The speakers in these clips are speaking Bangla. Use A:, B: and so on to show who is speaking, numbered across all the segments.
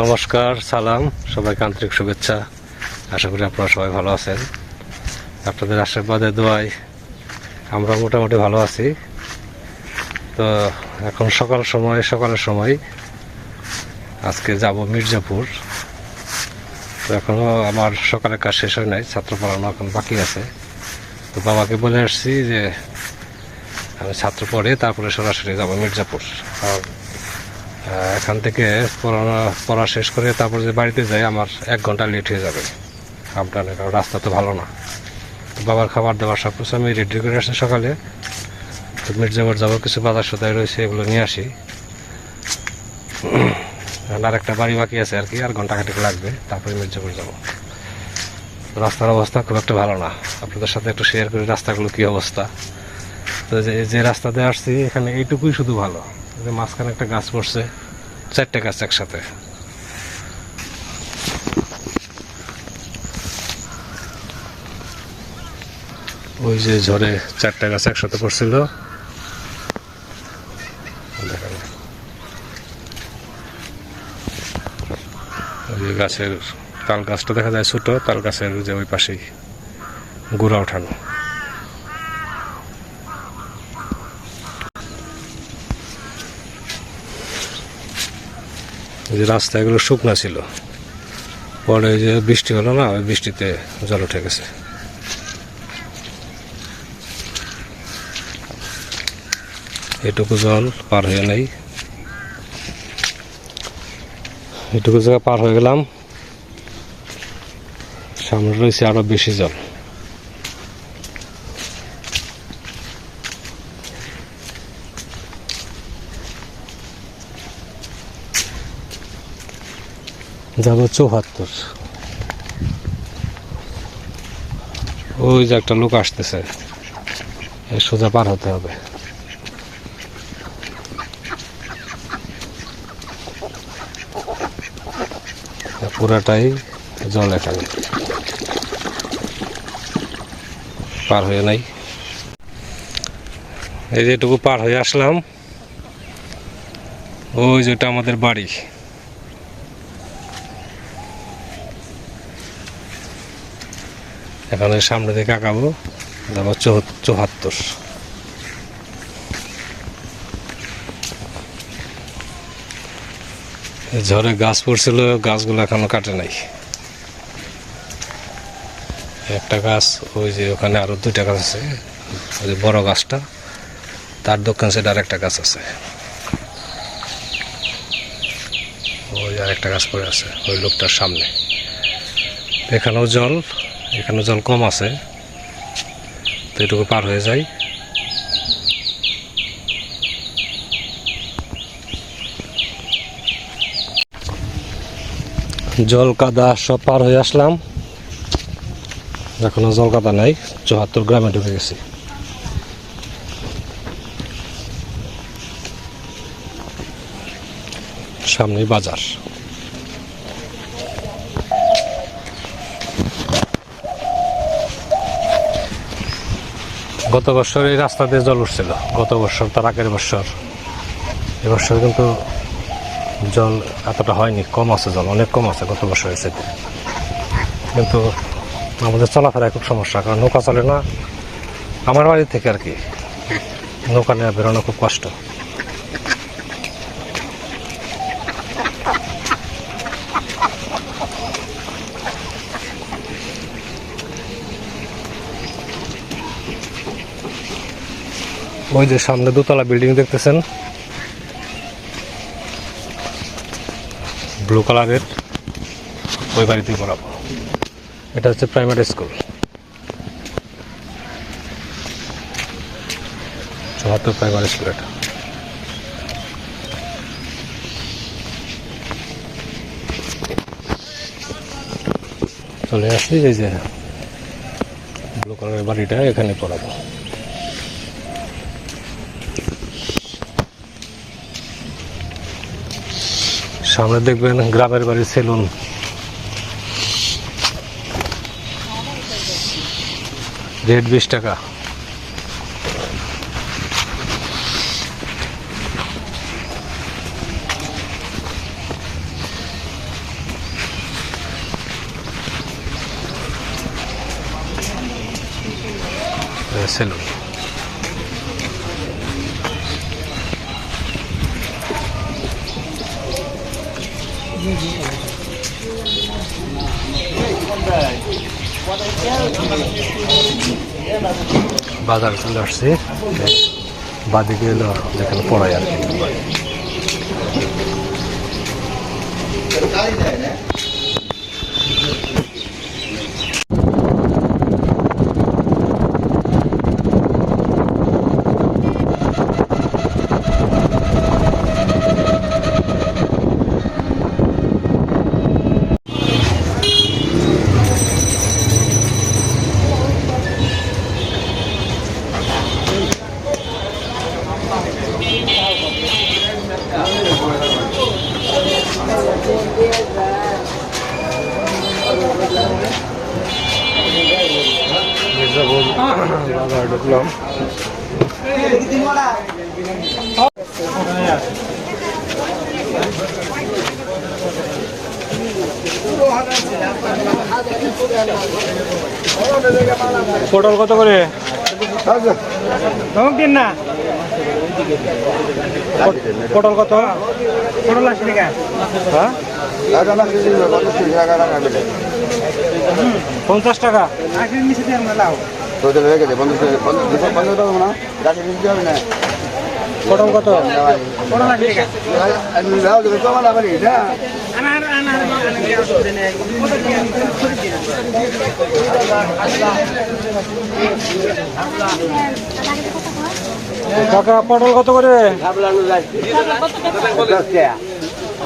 A: নমস্কার, সালাম, সবাইকে আন্তরিক শুভেচ্ছা। আশা করি আপনারা সবাই ভালো আছেন। আপনাদের আশীর্বাদে দোয়ায় আমরা মোটামুটি ভালো আছি। তো এখন সকাল সময়, সকালের সময় আজকে যাব মির্জাপুর। তো এখনও আমার সকালের কাজ শেষ হয় নাই ছাত্র পড়ানো এখন বাকি আছে। তো বাবাকে বলে আসছি যে আমি ছাত্র পড়ে তারপরে সরাসরি যাব মির্জাপুর। এখান থেকে পড়ানো, পড়া শেষ করে তারপর যে বাড়িতে যাই, আমার এক ঘণ্টা লেট হয়ে যাবে। আপনার কারণ রাস্তা তো ভালো না। বাবার খাবার দাবার সব কিছু আমি রেডি করে আসছি সকালে। তো যাব, কিছু বাজার সদাই রয়েছে, এগুলো নিয়ে আসি। আর একটা বাড়ি বাকি আছে আর কি, আর ঘণ্টা খাটিক লাগবে, তারপরে মির্জাপুর যাব। রাস্তার অবস্থা খুব একটা ভালো না। আপনাদের সাথে একটু শেয়ার করি রাস্তাগুলো কী অবস্থা। তো যে রাস্তা দিয়ে আসছি, এখানে এইটুকুই শুধু ভালো। মাঝখানে একটা গাছ পড়ছে চারটে গাছ একসাথে। ওই যে ঝড়ে চারটা গাছ একসাথে পড়ছিল। ওই গাছের তাল গাছটা দেখা যায় ছোট, তাল গাছের যে ওই পাশেই গুড়া ওঠানো। যে রাস্তা এগুলো শুকনা ছিল। পরে যে বৃষ্টি হলো না, ওই বৃষ্টিতে জল উঠে গেছে। এটুকু জল পার হয়ে নেই। এটুকু জায়গা পার হয়ে গেলাম। সামনে রয়েছে আরও বেশি জল। যাব চৌহাত্তর। ওই যে একটা লোক আসতেছে। সোজা পার হতে হবে। পুরাটাই জল এখানে। পার হয়ে নাই। এই যেটুকু পার হয়ে আসলাম। ওই যেটা আমাদের বাড়ি। এখানে সামনে দিকে আঁকাবো চৌ- চৌহাত্তর। ঝড়ে গাছ পড়ছিল, গাছগুলো এখনও কাটে নাই। একটা গাছ, ওই যে ওখানে আরও দুইটা গাছ আছে, ওই যে বড় গাছটা, তার দক্ষিণ সাইডে আর একটা গাছ আছে। ওই আর একটা গাছ পড়ে আছে, ওই লোকটার সামনে। এখানেও জল এখানে জল কম আছে, তো এটুকু পার হয়ে যায় জল কাদা সব পার হয়ে আসলাম। এখনও জল কাদা নাই, চুয়াত্তর গ্রামে ঢুকে গেছি। সামনেই বাজার। গত বছর এই রাস্তা দিয়ে জল উঠছিল। গত বছর, তার আগের বছর। এবছর কিন্তু জল এতটা হয়নি, কম আছে জল, অনেক কম আছে গত বছর এসে কিন্তু আমাদের চলাফেরায় খুব সমস্যা, কারণ নৌকা চলে না। আমার বাড়ি থেকে আর কি। নৌকা নিয়ে বেরোনো খুব কষ্ট। ওই যে সামনে দোতলা বিল্ডিং দেখতেছেন। ব্লু কালারের ওই বাড়িতেই পড়াবো। এটা হচ্ছে প্রাইমারি স্কুল চুয়াত্তর প্রাইমারি স্কুল এটা। চলে আসছি এই যে ব্লু কালারের বাড়িটা এখানে পড়াবো। সামনে দেখবেন গ্রামের বাড়ি সেলুন। রেট বিশ টাকা। সেলুন। বাজার চলে আসছে। বাদিকে এলো যেখানে পড়ায় আর কি। বাজার ঢুকলাম পটল কত করে?
B: দিন না?
A: পটল কত?
B: পনেরো লাখ টাকা।
A: হ্যাঁ? পঞ্চাশ টাকা।
B: আখির নিচে দিয়ে আমরা লাও
A: পটল কত?
B: পনেরো লাখ টাকা আনার আনার
A: কাকা পটল কত করে?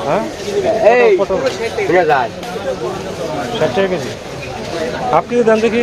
A: হ্যাঁ? পটল? ষাট টাকা কেজি। হাফ কেজি দাম দেখি।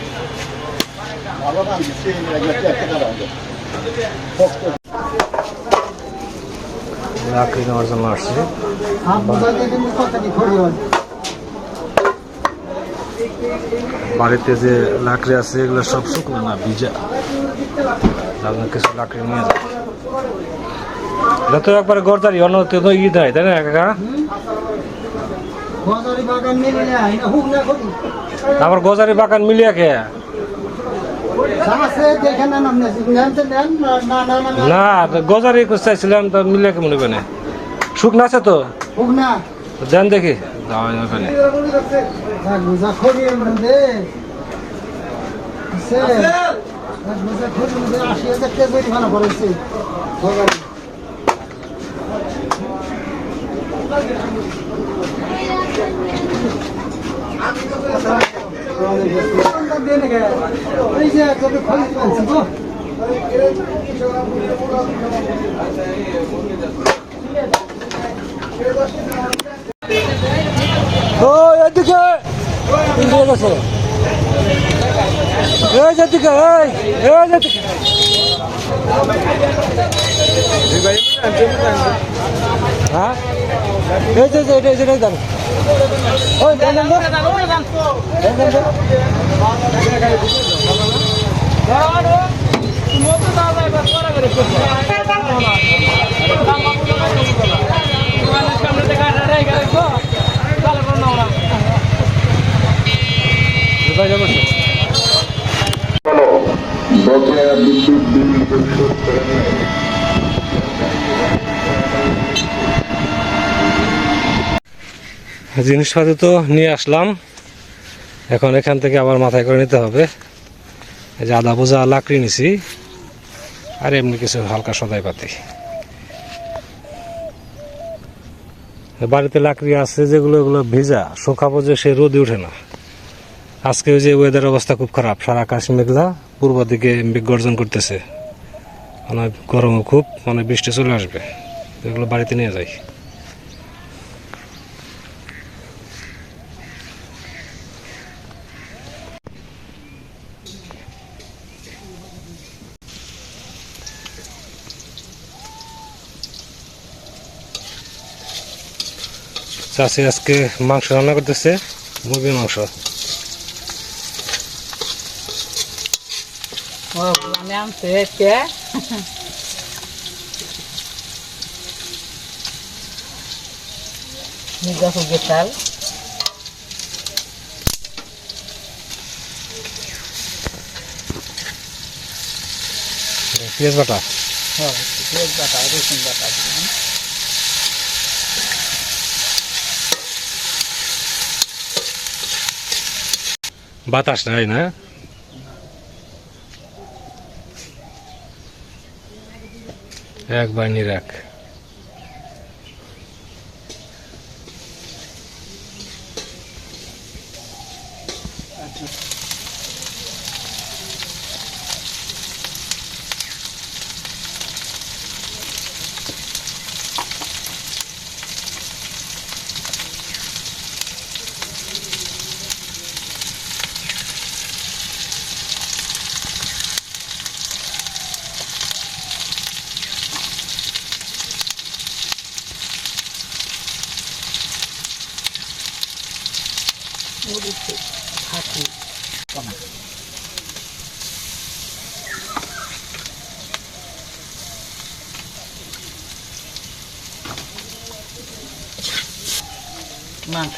A: লাকড়ি নেওয়ার জন্য আসছি বাড়িতে যে লাকড়ি আছে এগুলো সব শুকনো না ভিজা। আপনার কিছু লাকড়ি নিয়ে যাবে এটা তো একবারে গরদারি অন্য তো তো ই দেয় তাই না কাকা আমার গজারি বাগান মিলিয়ে কে? না গজারি চাইছিলাম তো মিলিয়ে কেমন হবে না? শুকনো আছে তো? দেন দেখি। ওখানে ও এদিকে এদিকে গেছে এই যেদিকে এই এই যেদিকে হ্যাঁ? এই যে এটা এটা দাম ওই দাম দুবাই যাব
C: বকেয়া বিদ্যুৎ বিল পরিশোধ করেন
A: জিনিসপাতি তো নিয়ে আসলাম। এখন এখান থেকে আবার মাথায় করে নিতে হবে। এই যে আদা বোঝা লাকড়ি নিছি, আর এমনি কিছু হালকা সদাই পাতি। বাড়িতে লাকড়ি আছে, যেগুলো এগুলো ভেজা শুকাবো যে সে রোদে ওঠে না। আজকে ওই যে ওয়েদার অবস্থা খুব খারাপ, সারা আকাশ মেঘলা, পূর্ব দিকে মেঘ গর্জন করতেছে। মানে গরমও খুব মানে বৃষ্টি চলে আসবে। এগুলো বাড়িতে নিয়ে যাই। চাষি আজকে মাংস রান্না করতেছে মুরগির মাংস।
D: হুগে চাল।
A: পেঁয়াজ বাটা?
D: হ্যাঁ পেঁয়াজ বাটা রসুন বাটা
A: বাতাস নাই না? একবার নিরাক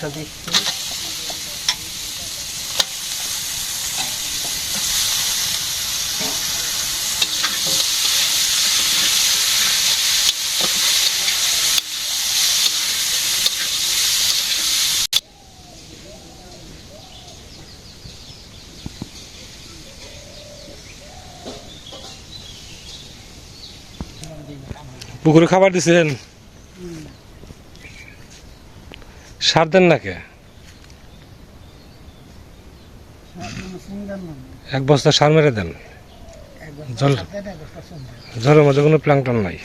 D: মাংস দিচ্ছি
A: পুকুরে খাবার দিছেন? সার দেন না কে? এক বস্তা সার মেরে দেন। জল জলের মধ্যে কোনো প্ল্যাংটন নাই।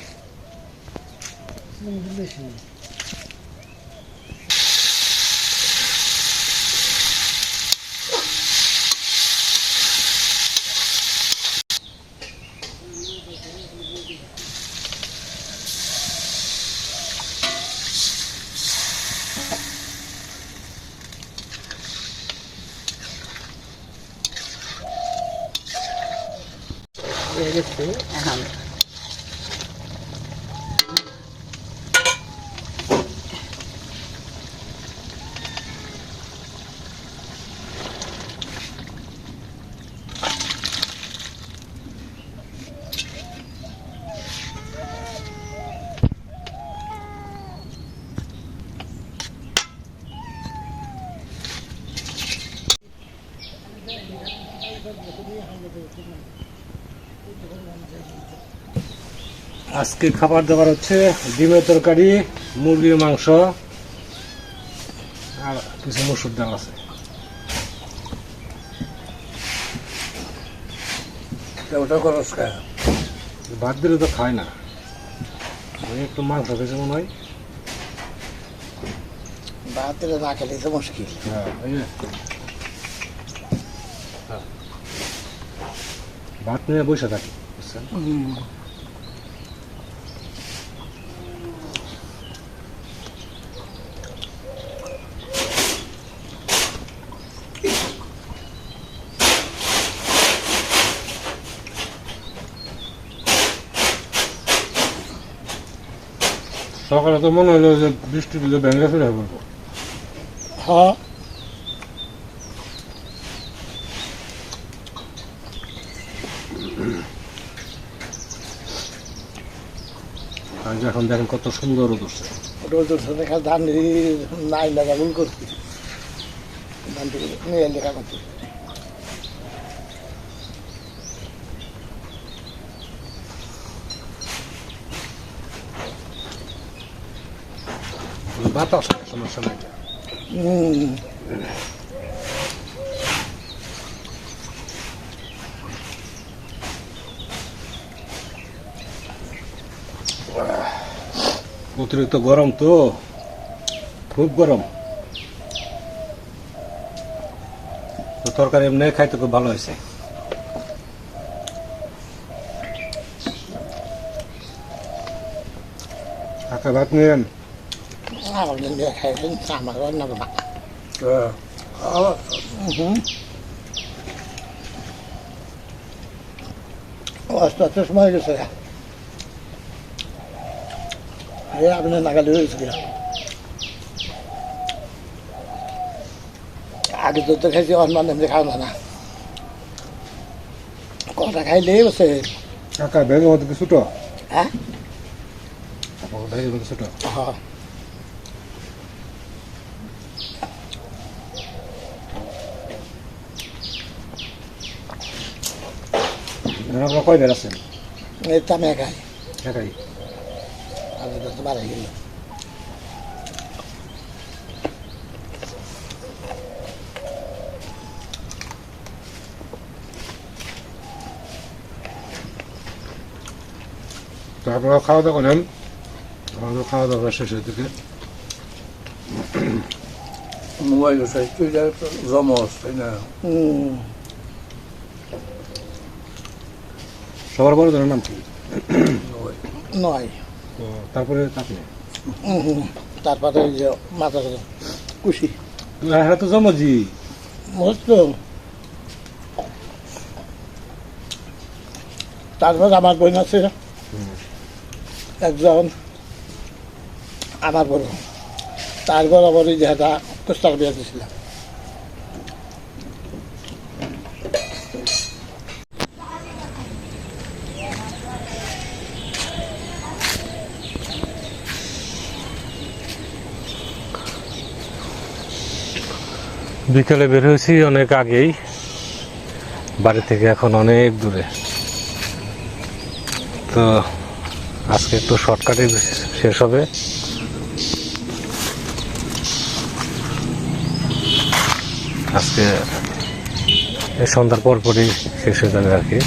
A: আজকে খাবার দাবার হচ্ছে ডিমের তরকারি মুরগির মাংস আর কিছু মসুর ডাল আছে।
B: ওটা খরচ খায়
A: বাদ দিলে তো খায় না। একটু মাংস খেয়েছে মনে হয়।
B: ভাতের না খেলে তো মুশকিল।
A: হ্যাঁ হ্যাঁ। ভাত নিয়ে বসে থাকি বুঝছেন? সকালে তো মনে হলো যে বৃষ্টি দিলে ব্যাঙ্গে ফিরে পড়ব
B: হ্যাঁ।
A: এখন দেখেন কত সুন্দর রোদ উঠছে।
B: রোজ দেখা ধান নাই ভুল করছি। ধান থেকে নিয়ে লেখা
A: বাতাস, সমস্যা নাই। অতিরিক্ত গরম তো, খুব গরম। তরকারি এমনি খাইতে খুব ভালো হয়েছে। কাকা ভাত নিয়েন
B: আমার জন্য খাইছেন আমার রান্না করা হুম আস্তে আস্তে সময় গেছে এ আপনি নাগালে হয়েছে কিনা আগে তো তো খাইছি অন্য এমনি খাও না কটা খাইলেই বসে
A: কাকা ব্যাগের মধ্যে কি ছোটো
B: হ্যাঁ
A: আপনার ব্যাগের মধ্যে ছোটো
B: হ্যাঁ
A: আপনার কয় বের আছেন?
B: এই তো আমি খাই
A: একাই?
B: আমি তো তোমার গেল
A: তো আপনারা খাওয়া দাওয়া করেন। আমাদের খাওয়া দাওয়া শেষ হয়ে থেকে
E: মোবাইল সাইজ জমস তাই না।
A: সবার বড় ধরনের নাম কি?
B: নয়।
A: তারপরে
B: হুম তারপরে যে মাথা কুশি।
A: হ্যাঁ তো জমজি।
B: বুঝতো তারপর আমার বোন আছে। একজন। আমার বড় তারপর আবার ওই যেটা কুস্তার বিয়ে দিয়েছিলাম।
A: বিকেলে বের হয়েছি অনেক আগেই। বাড়ি থেকে এখন অনেক দূরে। তো আজকে একটু শর্টকাটে শেষ হবে। আজকে এই সন্ধ্যার পরপরই শেষ হয়ে যাবে আর কি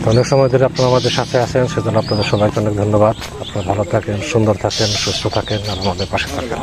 A: তো অনেক সময় ধরে আপনারা আমাদের সাথে আছেন, সেজন্য আপনাদের সবাইকে অনেক ধন্যবাদ। আপনারা ভালো থাকেন, সুন্দর থাকেন, সুস্থ থাকেন, আর আমাদের পাশে থাকেন।